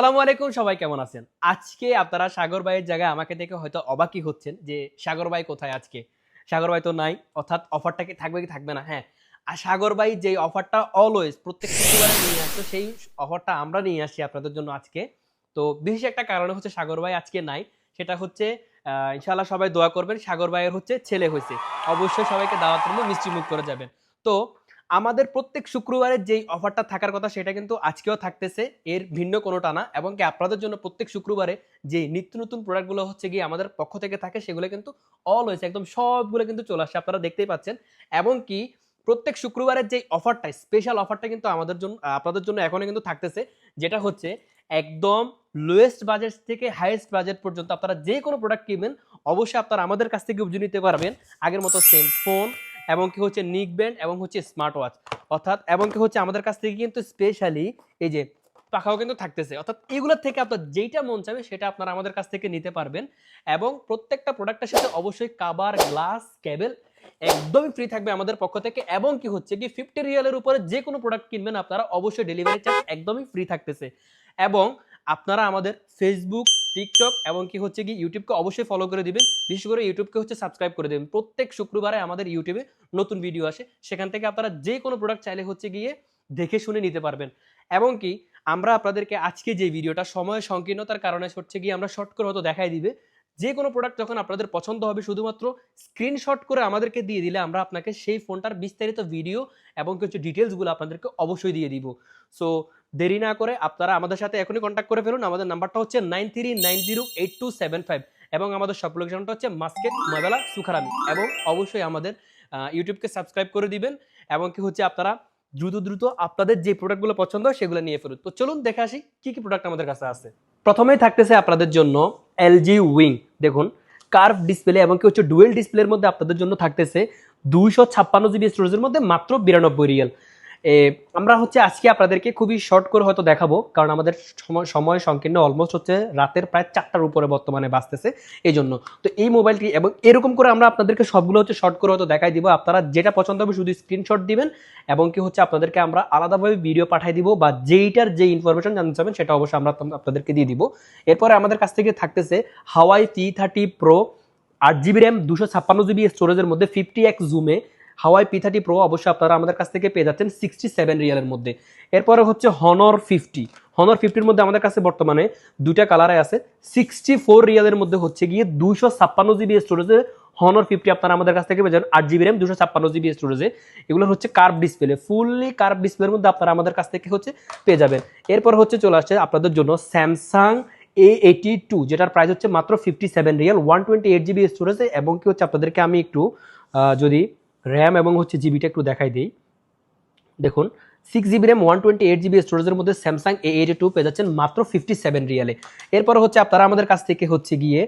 আসসালামু আলাইকুম সবাই কেমন আছেন? আজকে আপনারা সাগর ভাইয়ের জায়গায় আমাকে দেখে হয়তো অবাকই হচ্ছেন যে সাগর ভাই কোথায় আজকে? সাগর ভাই তো নাই অর্থাৎ অফারটা কি থাকবে কি থাকবে না? হ্যাঁ আর সাগর ভাই যে অফারটা অলওয়েজ প্রত্যেক শুক্রবারে নিয়ে আসতো সেই অফারটা আমরা নিয়ে আসছি আপনাদের জন্য আজকে। তো বিশেষ একটা কারণে হচ্ছে সাগর ভাই আজকে নাই সেটা হচ্ছে আহ, ইনশাআল্লাহ সবাই দোয়া করবেন সাগর ভাইয়ের হচ্ছে ছেলে হয়েছে। অবশ্যই সবাইকে দাওয়াত করব মিষ্টি মুখ করে যাবেন। তো আমাদের প্রত্যেক শুক্রবারের যেই অফারটা থাকার কথা, সেটা কিন্তু আজকেও থাকতেছে। এর ভিন্ন কোনোটা না, এবং কি আপনাদের জন্য প্রত্যেক শুক্রবারে যে নিত্য নতুন প্রোডাক্টগুলো হচ্ছে গিয়ে আমাদের পক্ষ থেকে থাকে, সেগুলো কিন্তু অলওয়েজ একদম সবগুলো কিন্তু চলে আসছে আপনারা দেখতেই পাচ্ছেন। এবং কি প্রত্যেক শুক্রবারের যে অফারটা স্পেশাল অফারটা কিন্তু আমাদের জন্য, আপনাদের জন্য এখনও কিন্তু থাকতেছে, যেটা হচ্ছে একদম লোয়েস্ট বাজেট থেকে হাইয়েস্ট বাজেট পর্যন্ত আপনারা যে কোনো প্রোডাক্ট কিনবেন, অবশ্যই আপনারা আমাদের কাছ থেকে বুঝে নিতে পারবেন। আগের মতো সেম ফোন এবং কি হচ্ছে নিক ব্যান্ড এবং হচ্ছে স্মার্ট ওয়াচ। অর্থাৎ এবং কি হচ্ছে আমাদের কাছ থেকে কিন্তু স্পেশালি এই যে পাখাও কিন্তু থাকতেছে। অর্থাৎ এগুলোর থেকে আপনার যেইটা মন চাবে সেটা আপনারা আমাদের কাছ থেকে নিতে পারবেন এবং প্রত্যেকটা প্রোডাক্টের সাথে অবশ্যই কাবার গ্লাস কেবল একদমই ফ্রি থাকবে আমাদের পক্ষ থেকে এবং কি হচ্ছে কি ফিফটি রিয়ালের উপরে যে কোনো প্রোডাক্ট কিনবেন আপনারা অবশ্যই ডেলিভারি চার্জ একদমই ফ্রি থাকতেছে। এবং আপনারা আমাদের ফেসবুক টিকটক এবং কি হচ্ছে কি ইউটিউবকে অবশ্যই ফলো করে দিবেন। বিশেষ করে ইউটিউবকে হচ্ছে সাবস্ক্রাইব করে দেবেন। প্রত্যেক শুক্রবারে আমাদের ইউটিউবে নতুন ভিডিও আসে। সেখান থেকে আপনারা যে কোনো প্রোডাক্ট চাইলে হচ্ছে গিয়ে দেখে শুনে নিতে পারবেন। এবং কি আমরা আপনাদেরকে আজকে যে ভিডিওটা সময় সংকীর্ণতার কারণে হচ্ছে গিয়ে আমরা শর্ট করে হয়তো দেখাই দিবে। যে কোনো প্রোডাক্ট যখন আপনাদের পছন্দ হবে, শুধুমাত্র স্ক্রিনশট করে আমাদেরকে দিয়ে দিলে আমরা আপনাকে সেই ফোনটার বিস্তারিত ভিডিও এবং কিছু ডিটেলসগুলো আপনাদেরকে অবশ্যই দিয়ে দিব। সো দেরি না করে আপনারা আমাদের সাথে এখনই কন্ট্যাক্ট করে ফেলুন। আমাদের নাম্বারটা হচ্ছে nine three nine zero eight two seven five এবং আমাদের সব লোকেশনটা হচ্ছে মাস্কেট, ময়বেলা, সুখারামি এবং অবশ্যই আমাদের ইউটিউবকে সাবস্ক্রাইব করে দিবেন এবং কি হচ্ছে আপনারা দ্রুত দ্রুত আপনাদের যে প্রোডাক্টগুলো পছন্দ হয় সেগুলো নিয়ে ফেলুন। তো চলুন দেখে আসি কি কি প্রোডাক্ট আমাদের কাছে আছে। প্রথমেই থাকতেছে আপনাদের জন্য এলজি উইং দেখুন কার্ভ ডিসপ্লে এবং কি হচ্ছে ডুয়েল ডিসপ্লের মধ্যে আপনাদের জন্য থাকতেছে দুইশো ছাপ্পান্ন জিবি স্টোরেজের মধ্যে মাত্র বিরানব্বই রিয়াল আমরা হচ্ছে আজকে আপনাদেরকে খুবই শর্ট করে হয়তো দেখাবো, কারণ আমাদের সময় সংকীর্ণ অলমোস্ট হচ্ছে রাতের প্রায় চারটার উপরে বর্তমানে বাঁচতেছে এই জন্য তো এই মোবাইলটি এবং এরকম করে আমরা আপনাদেরকে সবগুলো হচ্ছে শর্ট করে হয়তো দেখাই দিব, আপনারা যেটা পছন্দ হবে শুধু স্ক্রিনশট দিবেন এবং কি হচ্ছে আপনাদেরকে আমরা আলাদাভাবে ভিডিও পাঠিয়ে দিব বা যেইটার যে ইনফরমেশন জানতে চাবেন সেটা অবশ্যই আমরা আপনাদেরকে দিয়ে দিব। এরপরে আমাদের কাছ থেকে থাকতেছে হাওয়াই টি থার্টি প্রো আট জিবি র্যাম দুশো ছাপ্পান্ন জিবি স্টোরেজের মধ্যে ফিফটি এক্স জুমে হাওয়াই পি থার্টি প্রো অবশ্যই আপনারা আমাদের কাছ থেকে পেয়ে যাচ্ছেন সিক্সটি সেভেন রিয়ালের মধ্যে। এরপরে হচ্ছে হনর ফিফটি হনর ফিফটির মধ্যে আমাদের কাছে বর্তমানে দুইটা কালারে আছে। সিক্সটি ফোর রিয়ালের মধ্যে হচ্ছে গিয়ে দুইশো ছাপ্পান্ন জিবি স্টোরেজে হনর ফিফটি আপনারা আমাদের কাছ থেকে পেয়ে যাবেন। আট জিবি র্যাম দুশো ছাপ্পান্ন জিবি স্টোরেজে এগুলো হচ্ছে কার্ভ ডিসপ্লে ফুললি কার্ভ ডিসপ্লের মধ্যে আপনারা আমাদের কাছ থেকে হচ্ছে পেয়ে যাবেন। এরপর হচ্ছে চলে আসছে আপনাদের জন্য স্যামসাং এ এইটি টু যেটার প্রাইস হচ্ছে মাত্র fifty seven riyal one twenty eight GB স্টোরেজে এবং কি হচ্ছে আপনাদেরকে আমি একটু যদি র্যাম এবং হচ্ছে জিবিটা একটু দেখাই দিই। দেখুন six GB RAM one twenty eight GB স্টোরেজের মধ্যে স্যামসাং এ এইটি টু পেয়ে যাচ্ছেন মাত্র ফিফটি সেভেন রিয়ালে। এরপর হচ্ছে আপনারা আমাদের কাছ থেকে হচ্ছে গিয়ে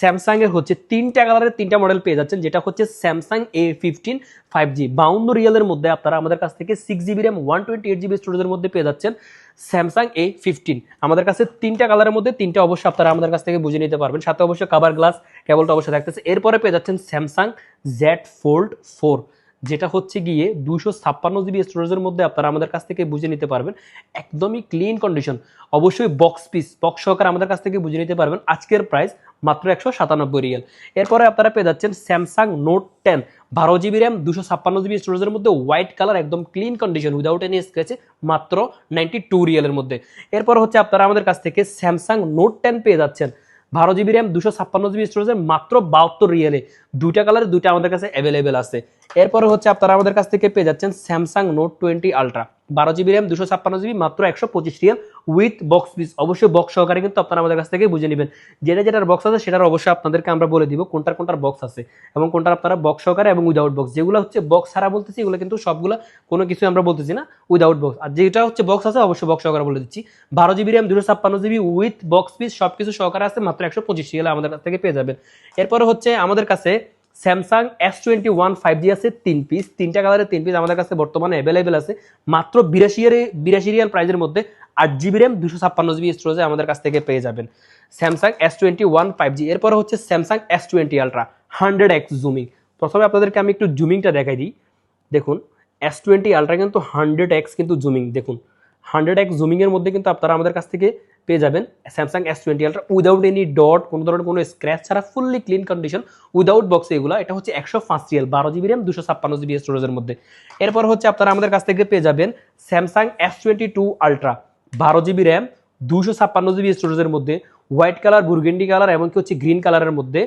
স্যামসাং এর হচ্ছে তিনটা কালারের তিনটা মডেল পেয়ে যাচ্ছেন, যেটা হচ্ছে Samsung A fifteen five G বাউন্ন রিয়ালের মধ্যে আপনারা আমাদের কাছ থেকে six GB RAM one twenty eight GB স্টোরেজের মধ্যে পেয়ে যাচ্ছেন স্যামসাং এ ফিফটিন আমাদের কাছে তিনটা কালারের মধ্যে তিনটা অবশ্যই আপনারা আমাদের কাছ থেকে বুঝে নিতে পারবেন। সাথে অবশ্যই কাভার গ্লাস কেবলটা অবশ্যই থাকতেছে। এরপরে পেয়ে যাচ্ছেন স্যামসাং জেড ফোল্ড ফোর যেটা হচ্ছে গিয়ে দুশো ছাপ্পান্ন জিবি স্টোরেজের মধ্যে আপনারা আমাদের কাছ থেকে বুঝে নিতে পারবেন। একদমই ক্লিন কন্ডিশন অবশ্যই বক্স পিস বক্স সহকারে আমাদের কাছ থেকে বুঝে নিতে পারবেন। আজকের প্রাইস মাত্র একশো সাতানব্বই রিয়াল। এরপরে আপনারা পেয়ে যাচ্ছেন স্যামসাং নোট টেন বারো জিবি র্যাম দুশো ছাপ্পান্ন জিবি স্টোরেজের মধ্যে হোয়াইট কালার একদম ক্লিন কন্ডিশন উইদাউট এনি স্ক্রেচে মাত্র নাইনটি টু রিয়ালের মধ্যে। এরপর হচ্ছে আপনারা আমাদের কাছ থেকে স্যামসাং নোট টেন পেয়ে যাচ্ছেন। বারো জিবি র্যাম দুশো ছাপ্পান্ন জিবি স্টোরেজের মাত্র বাহাত্তর রিয়েলে। দুইটা কালারে দুইটা আমাদের কাছে অ্যাভেলেবেল আছে। এরপরে হচ্ছে আপনারা আমাদের কাছ থেকে পেয়ে যাচ্ছেন স্যামসাং নোট টোয়েন্টি আলট্রা বারো জিবি র্যাম, দুশো ছাপ্পান্ন জিবি, মাত্র একশো পঁচিশ রিয়াল উইথ বক্স পিস অবশ্যই বক্স সহকারে কিন্তু আপনারা আমাদের কাছ থেকে বুঝে নেবেন। যেটা যেটার বক্স আছে, সেটার অবশ্যই আপনাদেরকে আমরা বলে দিব কোনটার কোনটার বক্স আছে এবং কোনটার আপনারা বক্স সহকারে এবং উইদাউট বক্স যেগুলো হচ্ছে বক্স ছাড়া বলতেছি, এগুলো কিন্তু সবগুলো কোনো কিছু আমরা বলতেছি না উইদাউট বক্স আর যেটা হচ্ছে বক্স আছে, অবশ্যই বক্স সহকারে বলে দিচ্ছি। বারো জিবি র্যাম, দুশো ছাপ্পান্ন জিবি উইথ বক্স পিস সব কিছু সহকারে আছে, মাত্র একশো পঁচিশ রিয়ালে আমাদের কাছ থেকে পেয়ে যাবেন। এরপরে হচ্ছে আমাদের কাছে Samsung S twenty one five G আছে, তিন পিস তিনটা কালারের তিন পিস আমাদের কাছে বর্তমানে অ্যাভেলেবেল আছে। মাত্র বিরাশি বিরাশি রিয়াল প্রাইজের মধ্যে আট জিবি র্যাম দুশো ছাপ্পান্ন জিবি স্টোরেজে আমাদের কাছ থেকে পেয়ে যাবেন। Samsung S twenty one five G এরপরে হচ্ছে Samsung S twenty ultra hundred X zooming প্রথমে আপনাদেরকে আমি একটু জুমিংটা দেখাই দিই। দেখুন এস টোয়েন্টি আলট্রা কিন্তু হান্ড্রেড এক্স কিন্তু জুমিং দেখুন। হান্ড্রেড এক্স জুমিংয়ের মধ্যে কিন্তু আপনারা আমাদের কাছ থেকে পেয়ে যাবেন। Samsung S twenty ultra without any dot কোনো ধরনের কোনো স্ক্র্যাচ ছাড়া fully clean condition without box এগুলো। এটা হচ্ছে একশো পাঁচ রিয়াল বারো জিবি র্যাম দুশো ছাপ্পান্ন জিবি স্টোরেজের মধ্যে। এরপর হচ্ছে আপনারা আমাদের কাছ থেকে পেয়ে যাবেন Samsung S twenty two ultra বারো জিবি র্যাম দুশো ছাপ্পান্ন জিবি স্টোরেজের মধ্যে। হোয়াইট কালার বুরগেন্ডি কালার এমনকি হচ্ছে গ্রিন কালারের মধ্যে।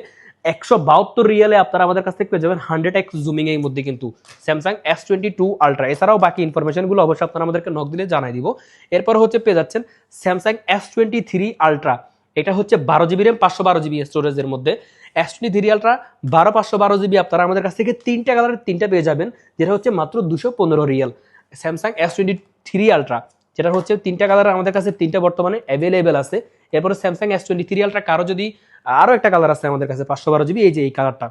একশো বাহাত্তর রিয়ালে আপনারা আমাদের কাছ থেকে পেয়ে যাবেন হান্ড্রেড এক্স জুমিং এর মধ্যে কিন্তু Samsung S twenty two ultra এছাড়াও বাকি ইনফরমেশনগুলো অবশ্যই আপনারা আমাদেরকে নক দিলে জানাই দিব। এরপর হচ্ছে পেয়ে যাচ্ছেন Samsung S twenty three ultra এটা হচ্ছে বারো জিবি র্যাম পাঁচশো বারো জিবি স্টোরেজের মধ্যে। এস টোয়েন্টি থ্রি আলট্রা বারো পাঁচশো বারো জিবি আপনারা আমাদের কাছ থেকে তিনটা কালারের তিনটা পেয়ে যাবেন, যেটা হচ্ছে মাত্র দুশো পনেরো Real. Samsung S twenty three ultra যেটা হচ্ছে তিনটা কালার আমাদের কাছে তিনটা বর্তমানে অ্যাভেলেবেল আছে। এরপরে Samsung S twenty three ultra কারও যদি আরও একটা কালার আছে আমাদের কাছে, পাঁচশো বারো জিবি এই যে এই কালারটা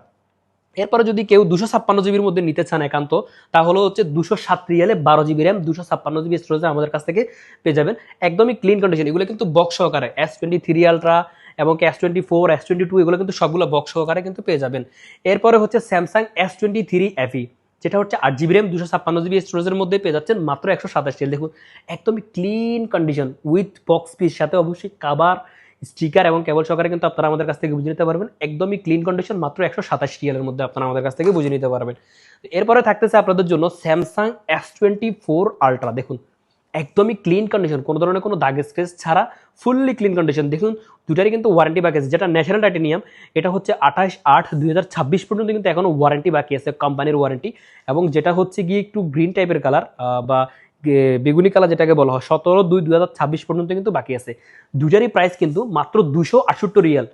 এরপরে যদি কেউ দুশো ছাপ্পান্ন জিবির মধ্যে নিতে চান একান্ত, তাহলে হচ্ছে দুশো সাত রিয়ালে বারো জিবি র্যাম দুশো ছাপ্পান্ন জিবি স্টোরেজ আমাদের কাছ থেকে পেয়ে যাবেন। একদমই ক্লিন কন্ডিশন এগুলো কিন্তু বক্স সহকারে এস টোয়েন্টি থ্রি আলট্রা এবং S twenty four S twenty two এগুলো কিন্তু সবগুলো বক্স সহকারে কিন্তু পেয়ে যাবেন। এরপরে হচ্ছে Samsung S twenty three FE যেটা হচ্ছে আট জিবি র্যাম দুশো ছাপ্পান্ন জিবি স্টোরেজের মধ্যে পেয়ে যাচ্ছেন মাত্র একশো সাতাশ দেখুন, একদমই clean condition with box piece সাথে অবশ্যই কাবার স্টিকার এবং কেবল সহকারে কিন্তু আপনারা আমাদের কাছ থেকে বুঝে নিতে পারবেন। একদমই ক্লিন কন্ডিশন মাত্র একশো সাতাশ রিয়ালের মধ্যে আপনারা আমাদের কাছ থেকে বুঝে নিতে পারবেন। এরপরে থাকতেছে আপনাদের জন্য Samsung S twenty four ultra দেখুন, একদমই ক্লিন কন্ডিশন কোনো ধরনের কোনো দাগ স্ক্রেচ ছাড়া ফুললি ক্লিন কন্ডিশন দেখুন, দুটারই কিন্তু ওয়ারেন্টি বাকি আছে, যেটা ন্যাশনাল টাইটেনিয়াম এটা হচ্ছে আঠাশ আট দুই হাজার ছাব্বিশ পর্যন্ত কিন্তু এখনও ওয়ারেন্টি বাকি আছে কোম্পানির ওয়ারেন্টি এবং যেটা হচ্ছে গিয়ে একটু গ্রিন টাইপের কালার বা বেগুনি কালার যেটাকে বলা হয়, সতেরো দুই দু ছাব্বিশ পর্যন্ত কিন্তু বাকি আছে। দুটারই প্রাইস কিন্তু মাত্র দুশো আটষট্টি রিয়াল।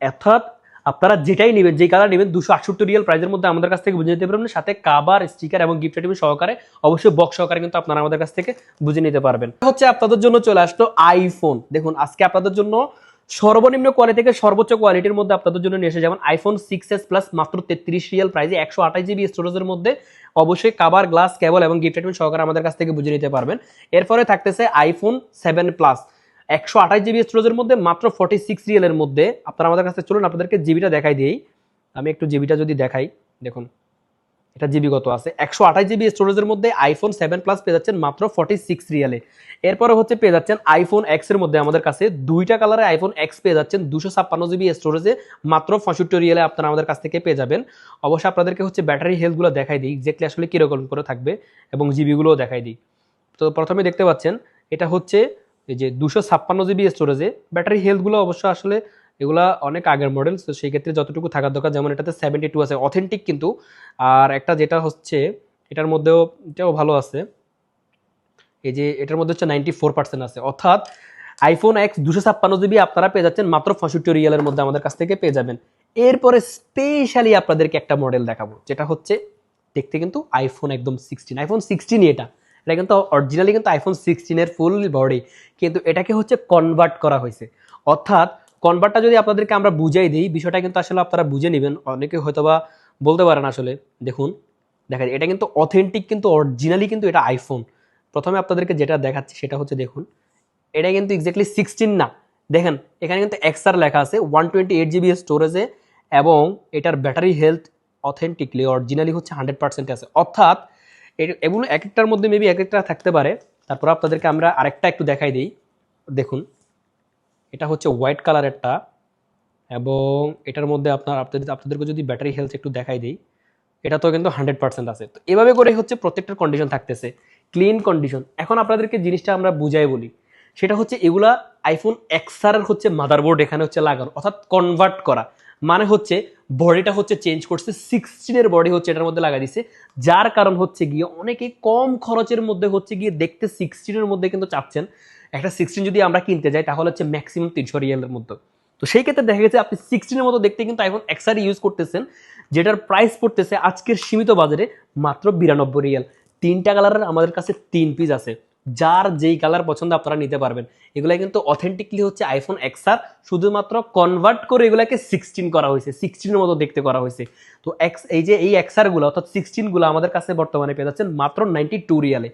অর্থাৎ আপনারা যেটাই নেবেন যে কালার নেবেন দুশো আটষট্টি রিয়াল প্রাইজের মধ্যে আমাদের কাছ থেকে বুঝে নিতে পারবেন। সাথে কাবার স্টিকার এবং গিফট আইটেম সহকারে, অবশ্যই বক্স সহকারে কিন্তু আপনারা আমাদের কাছ থেকে বুঝে নিতে পারবেন। হচ্ছে আপনাদের জন্য চলে আসলো আইফোন দেখুন, আজকে আপনাদের জন্য সর্বনিম্ন কোয়ালিটি থেকে সর্বোচ্চ কোয়ালিটির মধ্যে আপনাদের জন্য নিয়ে এসে যেমন আইফোন সিক্স এস প্লাস মাত্র তেত্রিশ রিয়াল প্রাইসে একশো আঠাশ জিবি স্টোরেজের মধ্যে অবশ্যই কাবার গ্লাস কেবল এবং গিফট আইটেম সহকারে আমাদের কাছ থেকে বুঝে নিতে পারবেন। এরপরে থাকতেছে আইফোন সেভেন প্লাস একশো আঠাশ জিবি স্টোরেজের মধ্যে মাত্র ফর্টি সিক্স রিয়েলের মধ্যে। আপনারা আমাদের কাছে চলুন, আপনাদেরকে জিবিটা দেখাই দিই আমি একটু জিবিটা যদি দেখাই, দেখুন। এটা জিবি কত আছে? একশো আঠাশ জিবি স্টোরেজের মধ্যে আইফোন সেভেন প্লাস পেয়ে যাচ্ছেন মাত্র ফর্টি সিক্স রিয়ালে। এরপরে হচ্ছে পেয়ে যাচ্ছেন আইফোন এক্সের মধ্যে আমাদের কাছে দুইটা কালারে আইফোন এক্স পেয়ে যাচ্ছেন দুশো ছাপ্পান্ন জিবি স্টোরেজে মাত্র পঁয়ষট্টি রিয়ালে আপনারা আমাদের কাছ থেকে পেয়ে যাবেন। অবশ্যই আপনাদেরকে হচ্ছে ব্যাটারি হেলথগুলো দেখাই দিই এক্স্যাক্টলি আসলে কীরকম করে থাকবে এবং জিবিগুলোও দেখাই দিই। তো প্রথমে দেখতে পাচ্ছেন, এটা হচ্ছে এই যে দুশো ছাপ্পান্ন জিবি স্টোরেজে ব্যাটারি হেলথগুলো অবশ্য আসলে এগুলা অনেক আগের মডেল তো সেই ক্ষেত্রে যতটুকু থাকার দরকার, যেমন এটাতে সেভেন্টি টু আছে অথেন্টিক কিন্তু। আর একটা যেটা হচ্ছে, এটার মধ্যেও, এটাও ভালো আছে। এই যে, এটার মধ্যে হচ্ছে নাইনটি ফোর পার্সেন্ট আছে। অর্থাৎ আইফোন এক্স দুশো ছাপ্পান্ন জিবি আপনারা পেয়ে যাচ্ছেন মাত্র পঁয়ষট্টি রিয়ালের মধ্যে আমাদের কাছ থেকে পেয়ে যাবেন। এরপরে স্পেশালি আপনাদেরকে একটা মডেল দেখাবো, যেটা হচ্ছে, দেখতে কিন্তু আইফোন একদম সিক্সটিন আইফোন সিক্সটিনই এটা। এটা কিন্তু অরিজিনালি কিন্তু আইফোন সিক্সটিনের ফুল বডি কিন্তু এটাকে হচ্ছে কনভার্ট করা হয়েছে। অর্থাৎ কনভার্টটা যদি আপনাদেরকে আমরা বুঝাই দিই, বিষয়টা কিন্তু আসলে আপনারা বুঝে নেবেন। অনেকে হয়তোবা বলতে পারেন আসলে, দেখুন দেখা এটা কিন্তু অথেন্টিক কিন্তু অরিজিনালি কিন্তু এটা আইফোন প্রথমে আপনাদেরকে যেটা দেখাচ্ছি সেটা হচ্ছে, দেখুন, এটা কিন্তু এক্স্যাক্টলি সিক্সটিন না। দেখেন, এখানে কিন্তু এক্সআর লেখা আছে ওয়ান টোয়েন্টি এইট জিবি স্টোরেজে এবং এটার ব্যাটারি হেলথ অথেন্টিকলি অরিজিনালি হচ্ছে হান্ড্রেড পার্সেন্ট আছে। অর্থাৎ এগুলো এক একটার মধ্যে মেবি এক একটা থাকতে পারে। তারপর আপনাদেরকে আমরা আরেকটা একটু দেখাই দিই। দেখুন এটা হচ্ছে হোয়াইট কালারেরটা এবং এটার মধ্যে আপনার, আপনাদের, আপনাদেরকে যদি ব্যাটারি হেলথ একটু দেখাই দিই, এটা তো কিন্তু হান্ড্রেড পার্সেন্ট আছে। তো এভাবে করে হচ্ছে প্রত্যেকটার কন্ডিশন থাকতেছে ক্লিন কন্ডিশন এখন আপনাদেরকে জিনিসটা আমরা বুঝাই বলি, সেটা হচ্ছে এগুলা আইফোন এক্সারের হচ্ছে মাদারবোর্ড এখানে হচ্ছে লাগানো, অর্থাৎ কনভার্ট করা। মানে হচ্ছে বডিটা হচ্ছে চেঞ্জ করছে সিক্সটিনের বডি হচ্ছে এটার মধ্যে লাগা দিছে, যার কারণ হচ্ছে গিয়ে অনেকে কম খরচের মধ্যে হচ্ছে গিয়ে দেখতে সিক্সটিনের মধ্যে কিন্তু চাচ্ছেন। একটা সিক্সটিন যদি আমরা কিনতে যাই, তাহলে হচ্ছে ম্যাক্সিমাম তিনশো রিয়েলের মধ্যে। তো সেই ক্ষেত্রে দেখা গেছে, আপনি সিক্সটিনের মতো দেখতে কিন্তু আইফোন এক্সার ইউজ করতেছেন, যেটার প্রাইস পড়তেছে আজকের সীমিত বাজারে মাত্র বিরানব্বই রিয়াল তিনটা কালারের আমাদের কাছে তিন পিস আছে। যার যেই কালার পছন্দ আপনারা নিতে পারবেন। এগুলা কিন্তু অথেন্টিকলি হচ্ছে আইফোন এক্সার শুধুমাত্র কনভার্ট করে এগুলাকে সিক্সটিন করা হয়েছে। সিক্সটিনের মতো দেখতে করা হয়েছে। তো এক্স এই যে এই এক্সারগুলো অর্থাৎ সিক্সটিনগুলো আমাদের কাছে বর্তমানে পেয়ে যাচ্ছেন মাত্র নাইনটি টু রিয়ালে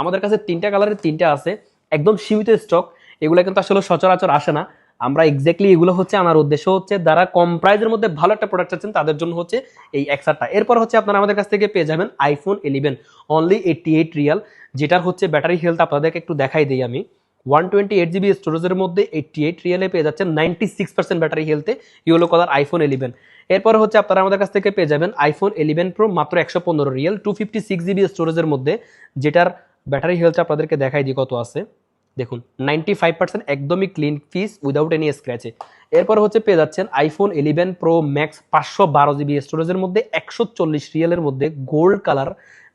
আমাদের কাছে তিনটা কালারের তিনটা আছে। একদম সীমিত স্টক এগুলো কিন্তু আসলে সচরাচর আসে না। আমরা এক্স্যাক্টলি এগুলো হচ্ছে, আমার উদ্দেশ্য হচ্ছে, যারা কম প্রাইজের মধ্যে ভালো একটা প্রোডাক্ট চাচ্ছেন, তাদের জন্য হচ্ছে এই এক্সারটা এরপর হচ্ছে আপনারা আমাদের কাছ থেকে পেয়ে যাবেন iPhone eleven only eighty eight Real যেটার হচ্ছে ব্যাটারি হেলথ আপনাদেরকে একটু দেখাই দিই আমি। ওয়ান টোয়েন্টি এইট জিবি স্টোরেজের মধ্যে এইটটি এইট রিয়ালে পেয়ে যাচ্ছেন নাইনটি সিক্স পার্সেন্ট ব্যাটারি হেলথে ইয়েলো কালার আইফোন ইলেভেন এরপর হচ্ছে আপনারা আমাদের কাছ থেকে পেয়ে যাবেন আইফোন ইলেভেন প্রো মাত্র একশো পনেরো real two fifty six GB স্টোরেজের মধ্যে, যেটার ব্যাটারি হেলথ আপনাদেরকে দেখাই দিই কত আছে। দেখুন নাইনটি ফাইভ পার্সেন্ট একদমই ক্লিন ফিস উইদাউট এনি স্ক্র্যাচে এরপর হচ্ছে পেয়ে যাচ্ছেন আইফোন ইলেভেন প্রো ম্যাক্স পাঁচশো বারো জিবি স্টোরেজের মধ্যে, একশো চল্লিশ রিয়েলের মধ্যে গোল্ড কালার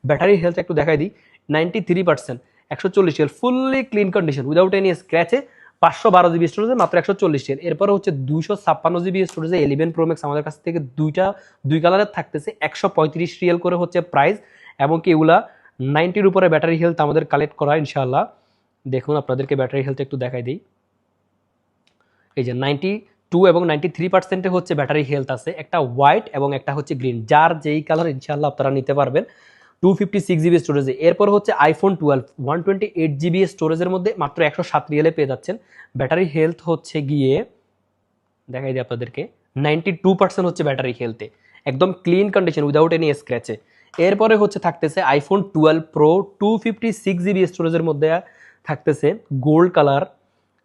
ব্যাটারি হেলথ একটু দেখাই দিই। নাইনটি থ্রি পার্সেন্ট একশো চল্লিশ real fully clean condition without any স্ক্র্যাচে পাঁচশো বারো জিবি স্টোরেজে মাত্র একশো চল্লিশ রিয়েল এরপর হচ্ছে দুইশো ছাপ্পান্ন জিবি স্টোরেজে ইলেভেন প্রো ম্যাক্স আমাদের কাছ থেকে দুইটা, দুই কালারের থাকতেছে, একশো পঁয়ত্রিশ রিয়েল করে হচ্ছে প্রাইস এবং কি এগুলা নাইনটির উপরে ব্যাটারি হেলথ আমাদের কালেক্ট করা, ইনশাআল্লাহ। দেখুন, আপনাদেরকে ব্যাটারি হেলথ একটু দেখাই দিই। এই যে নাইনটি টু এবং নাইনটি থ্রি পার্সেন্টে হচ্ছে ব্যাটারি হেলথ আছে, একটা হোয়াইট এবং একটা হচ্ছে গ্রিন, যার যেই কালার ইনশাআল্লাহ আপনারা নিতে পারবেন। টু ফিফটি সিক্স জিবি স্টোরেজে এরপর হচ্ছে iPhone twelve one twenty eight GB স্টোরেজের মধ্যে মাত্র একশো সাত রিয়েলে পেয়ে যাচ্ছেন। ব্যাটারি হেলথ হচ্ছে গিয়ে, দেখাই দিই আপনাদেরকে, নাইনটি টু পার্সেন্ট হচ্ছে ব্যাটারি হেলথে। একদম ক্লিন কন্ডিশন উইদাউট এনি স্ক্র্যাচে এরপরে হচ্ছে থাকতেছে iPhone twelve pro two fifty six GB স্টোরেজের মধ্যে থাকতেছে গোল্ড কালার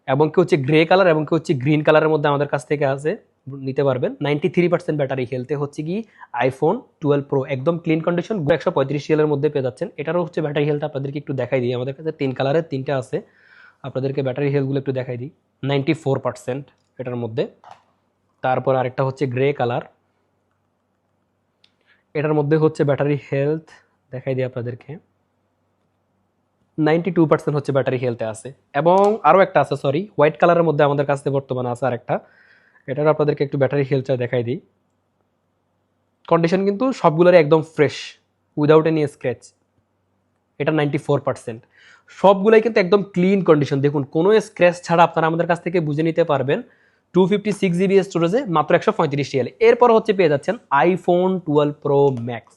এবং কি হচ্ছে গ্রে কালার এবং কি হচ্ছে গ্রিন কালারের মধ্যে আমাদের কাছ থেকে আছে, নিতে পারবেন। নাইনটি থ্রি পার্সেন্ট ব্যাটারি হেলতে হচ্ছে কি আইফোন টুয়েলভ প্রো একদম ক্লিন কন্ডিশন একশো পঁয়ত্রিশ রিয়েলের মধ্যে পেয়ে যাচ্ছেন। এটারও হচ্ছে ব্যাটারি হেলথ আপনাদেরকে একটু দেখাই দিই। আমাদের কাছে তিন কালারের তিনটা আছে। আপনাদেরকে ব্যাটারি হেলথগুলো একটু দেখাই দিই। নাইনটি ফোর পার্সেন্ট এটার মধ্যে। তারপর আরেকটা হচ্ছে গ্রে কালার এটার মধ্যে হচ্ছে ব্যাটারি হেলথ দেখাই দিই আপনাদেরকে। নাইনটি টু পার্সেন্ট হচ্ছে ব্যাটারি হেলথে আছে। এবং আরও একটা আছে সরি হোয়াইট কালারের মধ্যে আমাদের কাছে বর্তমানে আছে আরেকটা, এটার আপনাদেরকে একটু ব্যাটারি হেলথটা দেখাই দিই। কন্ডিশন কিন্তু সবগুলোর একদম ফ্রেশ উইদাউট এনি স্ক্র্যাচ এটা নাইনটি ফোর পার্সেন্ট সবগুলোই কিন্তু একদম ক্লিন কন্ডিশন দেখুন, কোনো স্ক্র্যাচ ছাড়া আপনারা আমাদের কাছ থেকে বুঝে নিতে পারবেন টু ফিফটি সিক্স জিবি স্টোরেজে মাত্র একশো পঁয়ত্রিশ রিয়াল এরপর হচ্ছে পেয়ে যাচ্ছেন আইফোন টুয়েলভ প্রো ম্যাক্স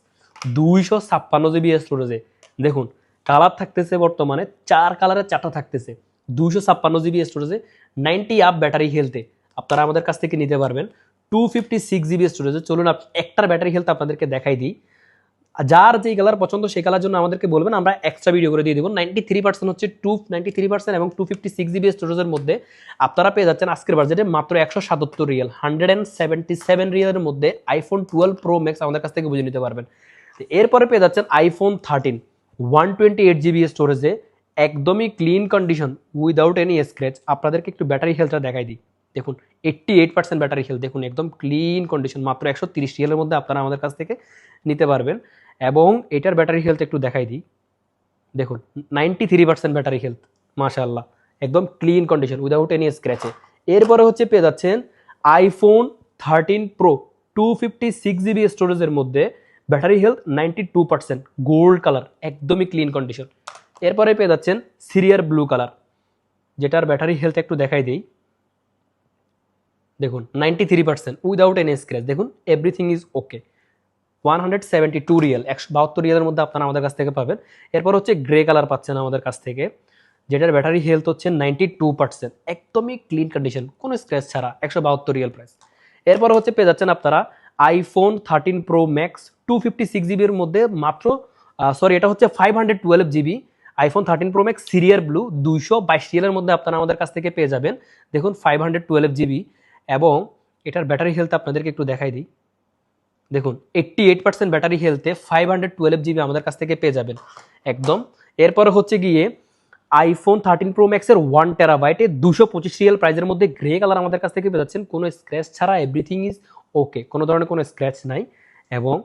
দুইশো ছাপ্পান্ন জিবি স্টোরেজে দেখুন কালার থাকতেছে বর্তমানে, চার কালারের চারটা থাকতেছে, দুইশো ছাপ্পান্ন জিবি স্টোরেজে নাইনটি আপ ব্যাটারি হেলথে আপনারা আমাদের কাছ থেকে নিতে পারবেন টু ফিফটি সিক্স জিবি স্টোরেজে চলুন একটার ব্যাটারি হেলথ আপনাদেরকে দেখাই দিই। যার যেই কালার পছন্দ সেই কালার জন্য আমাদেরকে বলবেন, আমরা এক্সট্রা ভিডিও করে দিয়ে দেবো। নাইনটি থ্রি পার্সেন্ট হচ্ছে টু নাইনটি থ্রি পার্সেন্ট এবং টু ফিফটি সিক্স জিবি স্টোরেজের মধ্যে আপনারা পেয়ে যাচ্ছেন আজকের বাজেটে মাত্র একশো সাতাত্তর রিয়েল হান্ড্রেড অ্যান্ড সেভেন্টি সেভেন রিয়েলের মধ্যে আইফোন টুয়েলভ প্রো ম্যাক্স আমাদের কাছ থেকে বুঝে নিতে পারবেন। এরপরে পেয়ে যাচ্ছেন iPhone thirteen one twenty eight GB স্টোরেজে একদমই clean condition without any scratch আপনাদেরকে একটু ব্যাটারি হেলথটা দেখাই দিই। দেখুন eighty eight percent battery health দেখুন, একদম ক্লিন কন্ডিশন মাত্র একশো তিরিশ রিয়েলের মধ্যে আপনারা আমাদের কাছ থেকে নিতে পারবেন। এবং এটার ব্যাটারি হেলথ একটু দেখাই দিই। দেখুন ninety three percent battery health মাশাল্লাহ একদম ক্লিন কন্ডিশন উইদাউট এনি স্ক্র্যাচে এরপরে হচ্ছে পেয়ে যাচ্ছেন iPhone thirteen pro two fifty six GB স্টোরেজের মধ্যে battery health ninety two percent gold colour একদমই ক্লিন কন্ডিশন এরপরে পেয়ে যাচ্ছেন সিরিয়ার ব্লু কালার যেটার ব্যাটারি হেলথ একটু দেখাই দিই। দেখুন ninety three percent without any scratch দেখুন everything is okay one hundred seventy two real, একশো বাহাত্তর রিয়েলের মধ্যে আপনারা আমাদের কাছ থেকে পাবেন। এরপর হচ্ছে গ্রে কালার পাচ্ছেন আমাদের কাছ থেকে, যেটার ব্যাটারি হেলথ হচ্ছে নাইনটি টু পার্সেন্ট একদমই ক্লিন কন্ডিশন কোনো স্ক্র্যাচ ছাড়া, একশো বাহাত্তর রিয়েল প্রাইস এরপর হচ্ছে পেয়ে যাচ্ছেন আপনারা iPhone thirteen pro max two fifty six জিবির মধ্যে মাত্র সরি এটা হচ্ছে five hundred twelve GB iPhone thirteen pro max Sierra blue দুইশো বাইশ রিয়েলের মধ্যে আপনারা আমাদের কাছ থেকে পেয়ে যাবেন। দেখুন ফাইভ হান্ড্রেড টুয়েলভ জিবি এবং এটার ব্যাটারি হেলথ আপনাদেরকে একটু দেখাই দিই। দেখুন এইট্টি এইট পার্সেন্ট ব্যাটারি হেলথে ফাইভ হান্ড্রেড টুয়েলভ জিবি আমাদের কাছ থেকে পেয়ে যাবেন। একদম। এরপরে হচ্ছে গিয়ে আইফোন থার্টিন প্রো ম্যাক্সের ওয়ান টেরাবাইটে দুশো পঁচিশ রিয়েল প্রাইজের মধ্যে গ্রে কালার আমাদের কাছ থেকে পেয়ে যাচ্ছেন। কোনো স্ক্র্যাচ ছাড়া এভরিথিং ইজ ওকে কোনো ধরনের কোনো স্ক্র্যাচ নাই। এবং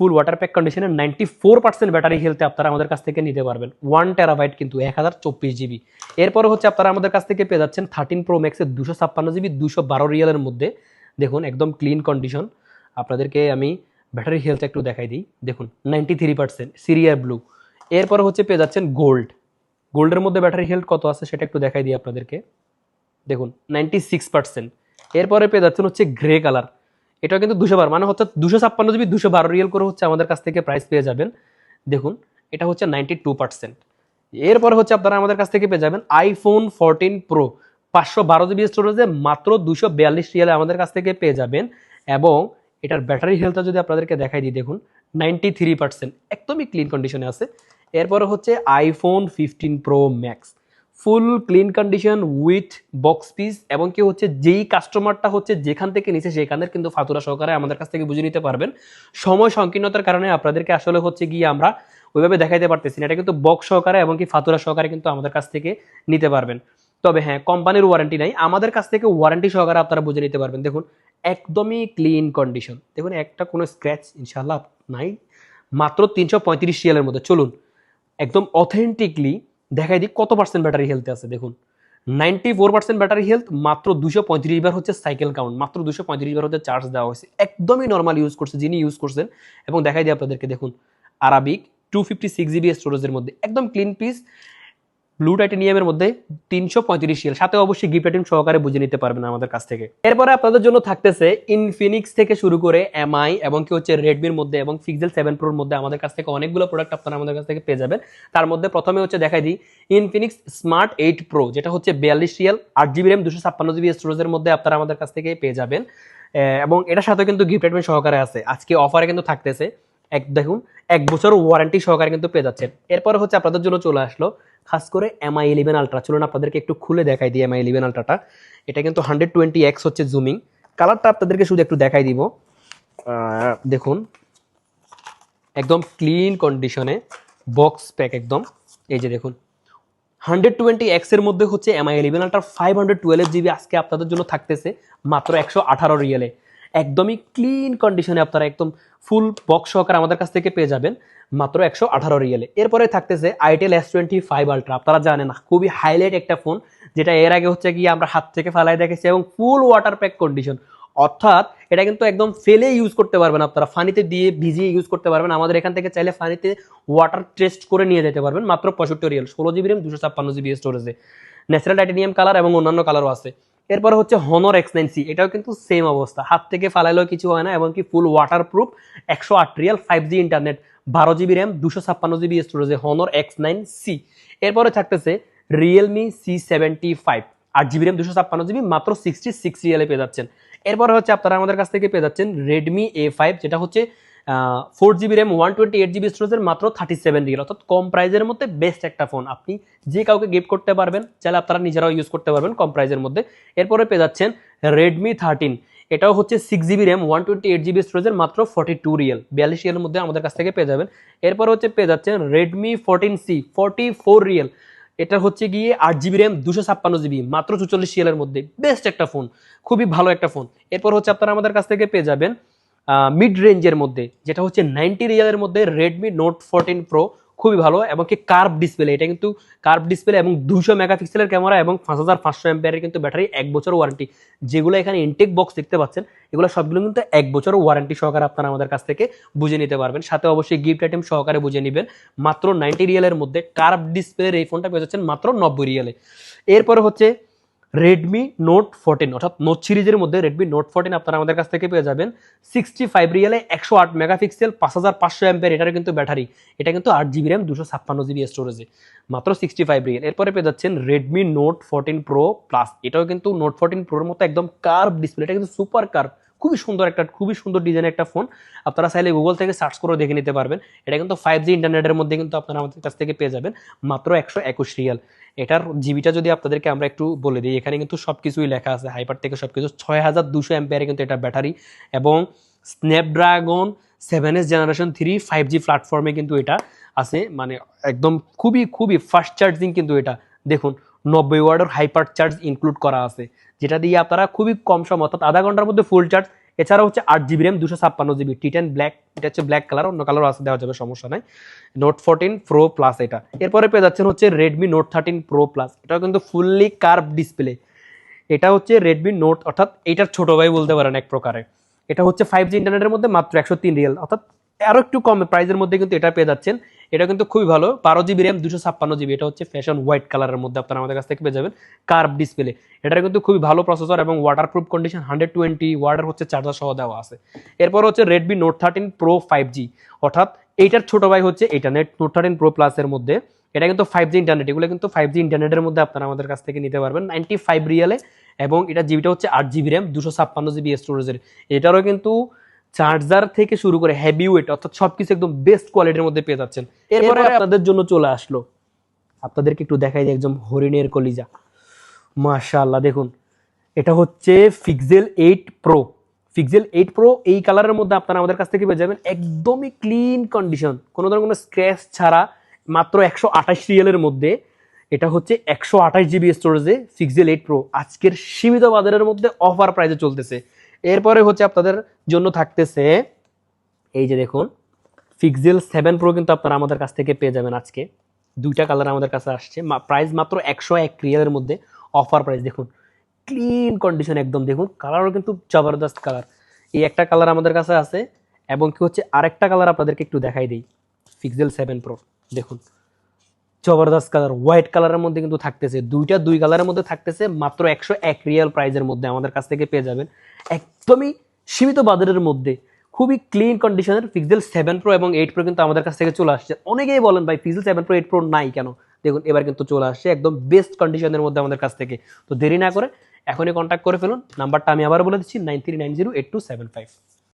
ফুল ওয়াটার প্যাক কন্ডিশনের নাইনটি ফোর পার্সেন্ট ব্যাটারি হেলথে আপনারা আমাদের কাছ থেকে নিতে পারবেন। ওয়ান টেরাবাইট কিন্তু এক হাজার চব্বিশ জিবি এরপরে হচ্ছে আপনারা আমাদের কাছ থেকে পেয়ে যাচ্ছেন থার্টিন প্রো ম্যাক্সের দুশো ছাপ্পান্ন জিবি দুশো বারো রিয়েলের মধ্যে। দেখুন, একদম ক্লিন কন্ডিশন আপনাদেরকে আমি ব্যাটারি হেলথ একটু দেখাই দিই। দেখুন ninety three percent Sierra blue এরপরে হচ্ছে পেয়ে যাচ্ছেন গোল্ড গোল্ডের মধ্যে ব্যাটারি হেলথ কত আছে সেটা একটু দেখাই দিই আপনাদেরকে। দেখুন নাইনটি সিক্স পার্সেন্ট এরপরে পেয়ে যাচ্ছেন হচ্ছে গ্রে কালার এটা কিন্তু দুশো বারো মানে হচ্ছে দুশো ছাপ্পান্ন জিবি দুশো বারো রিয়েল করে হচ্ছে আমাদের কাছ থেকে প্রাইস পেয়ে যাবেন। দেখুন, এটা হচ্ছে নাইনটি টু পার্সেন্ট এরপরে হচ্ছে আপনারা আমাদের কাছ থেকে পেয়ে যাবেন আইফোন ফোরটিন প্রো পাঁচশো বারো জিবি স্টোরেজে মাত্র দুশো বিয়াল্লিশ রিয়ালে আমাদের কাছ থেকে পেয়ে যাবেন। এবং এটার ব্যাটারি হেলথটা যদি আপনাদেরকে দেখাই দিই, দেখুন নাইনটি থ্রি পার্সেন্ট একদমই ক্লিন কন্ডিশনে আছে। এরপরে হচ্ছে iPhone fifteen pro max full clean condition with box piece এবং কি হচ্ছে, যেই কাস্টমারটা হচ্ছে যেখান থেকে নিচে সেখানের কিন্তু ফাতুরা সহকারে আমাদের কাছ থেকে বুঝে নিতে পারবেন। সময় সংকীর্ণতার কারণে আপনাদেরকে আসলে হচ্ছে গিয়ে আমরা ওইভাবে দেখাইতে পারতেছি না। এটা কিন্তু বক্স সহকারে এবং কি ফাতুরা সহকারে কিন্তু আমাদের কাছ থেকে নিতে পারবেন। তবে হ্যাঁ কোম্পানির ওয়ারেন্টি নাই। আমাদের কাছ থেকে ওয়ারেন্টি সহকারে আপনারা বুঝে নিতে পারবেন। দেখুন, একদমই ক্লিন কন্ডিশন দেখুন, একটা কোনো স্ক্র্যাচ ইনশাল্লাহ নাই। মাত্র তিনশো পঁয়ত্রিশ সিএলের মধ্যে। চলুন, একদম অথেন্টিকলি দেখাই দিই কত পার্সেন্ট ব্যাটারি হেলথ আছে। দেখুন ninety four percent battery health মাত্র দুশো পঁয়ত্রিশ বার হচ্ছে সাইকেল কাউন্ট মাত্র দুশো পঁয়ত্রিশ বার হচ্ছে চার্জ দেওয়া হয়েছে। একদমই নর্মাল ইউজ করছে, যিনি ইউজ করছেন। এবং দেখাই দিই আপনাদেরকে, দেখুন Arabic two fifty six GB স্টোরেজের মধ্যে। একদম ক্লিন পিস ব্লু টাইটেনিয়ামের মধ্যে তিনশো পঁয়ত্রিশ সিএল সাথে অবশ্যই গিফট সহকারে বুঝে নিতে পারবেন আমাদের কাছ থেকে। এরপরে আপনাদের জন্য থাকতেছে ইনফিনিক্স থেকে শুরু করে এমআই এবং কি হচ্ছে রেডমির মধ্যে এবং পিক্সেল সেভেন প্রোর মধ্যে আমাদের কাছ থেকে অনেকগুলো প্রোডাক্ট আপনারা আমাদের কাছ থেকে পেয়ে যাবেন। তার মধ্যে প্রথমে হচ্ছে দেখাই দিই ইনফিনিক্স স্মার্ট এইট প্রো যেটা হচ্ছে বিয়াল্লিশ রিয়াল আট জিবি র্যাম দুশো ছাপ্পান্ন জিবি স্টোরেজের মধ্যে আপনারা আমাদের কাছ থেকে পেয়ে যাবেন। এবং এটার সাথে কিন্তু গিফট আইটেম সহকারে আছে। আজকে অফারে কিন্তু থাকতেছে। এক, দেখুন, এক বছর ওয়ারেন্টি সহকারে কিন্তু পেয়ে যাচ্ছেন। এরপরে হচ্ছে আপনাদের জন্য চলে আসলো খাস করে এমআই ইলেভেন আলট্রা চলুন আপনাদেরকে একটু খুলে দেখাই দিই এমআই ইলেভেন আলট্রাটা এটা কিন্তু হান্ড্রেড টোয়েন্টি এক্স হচ্ছে জুমিং কালারটা আপনাদেরকে শুধু একটু দেখাই দিব। দেখুন। একদম ক্লিন কন্ডিশনে বক্স প্যাক একদম। এই যে দেখুন। হান্ড্রেড টোয়েন্টি এক্সের মধ্যে হচ্ছে MI eleven ultra five hundred twelve GB আজকে আপনাদের জন্য থাকতেছে মাত্র একশো আঠারো রিয়েলে। একদমই ক্লিন কন্ডিশনে আপনারা একদম ফুল বক্স সহকারে আমাদের কাছ থেকে পেয়ে যাবেন। মাত্র একশো আঠারো রিয়েলে। এরপরে থাকতেছে itel S twenty five ultra আপনারা জানেন খুবই হাইলাইট একটা ফোন যেটা এর আগে হচ্ছে গিয়ে আমরা হাত থেকে ফালাই দেখেছি এবং ফুল ওয়াটার প্যাক কন্ডিশন অর্থাৎ এটা কিন্তু একদম ফেলে ইউজ করতে পারবেন আপনারা, ফানিতে দিয়ে ভিজিয়ে ইউজ করতে পারবেন। আমাদের এখান থেকে চাইলে ফানিতে ওয়াটার টেস্ট করে নিয়ে যেতে পারবেন। মাত্র পঁয়ষট্টি রিয়েল, ষোলো জিবি র্যাম দুশো ছাপ্পান্ন জিবি স্টোরেজে ন্যাচারাল টাইটেনিয়াম কালার এবং অন্যান্য কালারও আছে। এরপর হচ্ছে হনর এক্স নাইন সি এটাও কিন্তু সেম অবস্থা। হাত থেকে ফালাইলেও কিছু হয় না এবং কি ফুল ওয়াটার প্রুফ একশো আট রিয়াল ফাইভ জি ইন্টারনেট বারো জিবি র্যাম দুশো ছাপ্পান্ন জিবি স্টোরেজে হনর এক্স নাইন সি এরপরে থাকতেছে রিয়েলমি সি সেভেন্টি ফাইভ আট জিবি র্যাম দুশো ছাপ্পান্ন জিবি মাত্র সিক্সটি সিক্স রিয়ালে পেয়ে যাচ্ছেন। এরপরে হচ্ছে আপনারা আমাদের কাছ থেকে পেয়ে যাচ্ছেন রেডমি এ ফাইভ যেটা হচ্ছে four GB RAM one twenty eight GB স্টোরেজের মাত্র থার্টি সেভেন রিয়েল অর্থাৎ কম প্রাইজের মধ্যে বেস্ট একটা ফোন আপনি যে কাউকে গিফট করতে পারবেন, চাইলে আপনারা নিজেরাও ইউজ করতে পারবেন কম প্রাইজের মধ্যে। এরপরে পেয়ে যাচ্ছেন রেডমি থার্টিন এটাও হচ্ছে six GB RAM one twenty eight GB স্টোরেজের মাত্র ফর্টি টু রিয়েল বিয়াল্লিশ রিয়েলের মধ্যে আমাদের কাছ থেকে পেয়ে যাবেন। এরপর হচ্ছে পেয়ে যাচ্ছেন Redmi fourteen C forty four real এটা হচ্ছে গিয়ে আট জিবি র্যাম দুশো ছাপ্পান্ন জিবি মাত্র চুচল্লিশ রিয়েলের মধ্যে। বেস্ট একটা ফোন খুবই ভালো একটা ফোন এরপর হচ্ছে আপনারা আমাদের কাছ থেকে পেয়ে যাবেন মিড রেঞ্জের মধ্যে, যেটা হচ্ছে নাইনটি রিয়ালের মধ্যে রেডমি নোট ফোরটিন প্রো খুবই ভালো, এবং কি কার্ভ ডিসপ্লে এটা কিন্তু কার্ভ ডিসপ্লে এবং দুশো মেগাপিক্সেলের ক্যামেরা এবং পাঁচ হাজার পাঁচশো এম্পিয়ারের কিন্তু ব্যাটারি এক বছর ওয়ারেন্টি যেগুলো এখানে ইনটেক বক্স দেখতে পাচ্ছেন, এগুলো সবগুলো কিন্তু এক বছর ওয়ারেন্টি সহকারে আপনারা আমাদের কাছ থেকে বুঝে নিতে পারবেন। সাথে অবশ্যই গিফট আইটেম সহকারে বুঝে নেবেন। মাত্র নাইনটি রিয়ালের মধ্যে কার্ভ ডিসপ্লের এই ফোনটা পেয়ে যাচ্ছেন মাত্র নব্বই রিয়ালে। এরপরে হচ্ছে রেডমি নোট ফোরটিন অর্থাৎ নোট সিরিজের মধ্যে রেডমি নোট ফোরটিন আপনারা আমাদের কাছ থেকে পেয়ে যাবেন। সিক্সটি ফাইভ রিয়েলে একশো আট মেগাপিক্সেল পাঁচ হাজার পাঁচশো অ্যাম্পের এটার কিন্তু ব্যাটারি এটা কিন্তু আট জিবি র্যাম দুশো ছাপ্পান্ন জিবি স্টোরেজে মাত্র সিক্সটি ফাইভ রিয়েল এরপরে পেয়ে যাচ্ছেন Redmi Note fourteen pro plus এটাও কিন্তু নোট ফোরটিন প্রোর মতো একদম কার্ভ ডিসপ্লে এটা কিন্তু সুপার কার্ভ খুবই সুন্দর একটা, খুবই সুন্দর ডিজাইনের একটা ফোন আপনারা চাইলে গুগল থেকে সার্চ করে দেখে নিতে পারবেন। এটা কিন্তু ফাইভ জি ইন্টারনেটের মধ্যে কিন্তু আপনারা আমাদের কাছ থেকে পেয়ে যাবেন। মাত্র একশো একুশ রিয়াল। এটার জিবিটা যদি আপনাদেরকে আমরা একটু বলে দিই, এখানে কিন্তু সব কিছুই লেখা আছে। হাইপার থেকে সব কিছু ছয় হাজার দুশো অ্যাম্পিয়ারে কিন্তু এটা ব্যাটারি এবং Snapdragon seven S generation three five G প্ল্যাটফর্মে কিন্তু এটা আছে। মানে একদম খুবই খুবই ফাস্ট চার্জিং কিন্তু এটা। দেখুন নব্বই ওয়ার্ডের হাইপার চার্জ ইনক্লুড করা আছে, যেটা দিয়ে আপনারা খুবই কম সময়, অর্থাৎ আধা ঘণ্টার মধ্যে ফুল চার্জ এছাড়া হচ্ছে আট জিবি র্যাম দুশো ছাপ্পান্ন জিবি টি টেন ব্ল্যাক এটা হচ্ছে ব্ল্যাক কালার অন্য কালারও আছে, দেওয়া যাবে, সমস্যা নাই। নোট ফোরটিন প্রো প্লাস এটা। এরপরে পেয়ে যাচ্ছেন হচ্ছে Redmi Note thirteen pro plus এটাও কিন্তু ফুললি কার্ভ ডিসপ্লে এটা হচ্ছে রেডমি নোট অর্থাৎ এটার ছোট ভাই বলতে পারেন এক প্রকারে। এটা হচ্ছে ফাইভ জি ইন্টারনেটের মধ্যে মাত্র একশো তিন রিয়েল অর্থাৎ আরও একটু কম প্রাইসের মধ্যে কিন্তু এটা পেয়ে যাচ্ছেন এটা কিন্তু খুবই ভালো। বারো জিবি র্যাম দুশো ছাপ্পান্ন জিবি এটা হচ্ছে ফ্যাশন হোয়াইট কালারের মধ্যে আপনারা আমাদের কাছ থেকে পেয়ে যাবেন কার্ভ ডিসপ্লে এটার কিন্তু খুবই ভালো প্রসেসর এবং waterproof condition hundred twenty water হচ্ছে চার্জার সহ দেওয়া আছে। এরপর হচ্ছে Redmi Note thirteen pro five G অর্থাৎ এইটার ছোট ভাই হচ্ছে এটা নেট নোট থার্টিন প্রো প্লাসের মধ্যে। এটা কিন্তু ফাইভ জি ইন্টারনেট এগুলো কিন্তু ফাইভ জি ইন্টারনেটের মধ্যে আপনারা আমাদের কাছ থেকে নিতে পারবেন। নাইনটি ফাইভ রিয়ালে এবং এটা জিবিটা হচ্ছে আট জিবি র্যাম দুশো ছাপ্পান্ন জিবি স্টোরেজের এটারও কিন্তু চার্জার থেকে শুরু করে হেভি ওয়েট অর্থাৎ সবকিছু একদম বেস্ট কোয়ালিটির মধ্যে পেয়ে যাচ্ছেন। এরপরে আপনাদের জন্য চলে আসলো। আপনাদেরকে একটু দেখাই দিই একদম হরিণের কলিজা। মাশাআল্লাহ দেখুন। এটা হচ্ছে pixel eight pro pixel eight pro এই কালারের মধ্যে আপনারা আমাদের কাছ থেকে পেয়ে যাবেন একদমই ক্লিন কন্ডিশন কোনো ধরনের কোনো স্ক্র্যাচ ছাড়া মাত্র একশো আঠাশ রিয়েলের মধ্যে। এটা হচ্ছে একশো আঠাশ জিবি স্টোরেজে ফিক্সেল এইট প্রো আজকের সীমিত বাজারের মধ্যে অফার প্রাইসে চলতেছে। এরপরে হচ্ছে আপনাদের জন্য থাকতেছে, এই যে দেখুন ফিক্সেল সেভেন প্রো কিন্তু আপনারা আমাদের কাছ থেকে পেয়ে যাবেন আজকে। দুইটা কালার আমাদের কাছে আসছে প্রাইস মাত্র একশো এক রিয়ালের মধ্যে অফার প্রাইস দেখুন। ক্লিন কন্ডিশন একদম, দেখুন কালারও কিন্তু জবরদস্ত কালার এই একটা কালার আমাদের কাছে আছে, এবং কি হচ্ছে, আরেকটা কালার আপনাদেরকে একটু দেখাই দিই ফিক্সেল সেভেন প্রো দেখুন। জবরদস্ত কালার, হোয়াইট কালারের মধ্যে কিন্তু থাকতেছে। দুইটা দুই কালারের মধ্যে থাকতেছে, মাত্র একশো এক রিয়াল প্রাইজের মধ্যে আমাদের কাছ থেকে পেয়ে যাবেন। একদমই সীমিত বাজারের মধ্যে, খুবই ক্লিন কন্ডিশনের পিক্সেল সেভেন প্রো এবং এইট প্রো কিন্তু আমাদের কাছ থেকে চলে আসছে। অনেকেই বলেন, ভাই Pixel seven pro eight pro নাই কেন? দেখুন, এবার কিন্তু চলে আসছে একদম বেস্ট কন্ডিশনের মধ্যে আমাদের কাছ থেকে। তো দেরি না করে এখনই কন্ট্যাক্ট করে ফেলুন। নাম্বারটা আমি আবার বলে দিচ্ছি nine three nine zero eight two seven five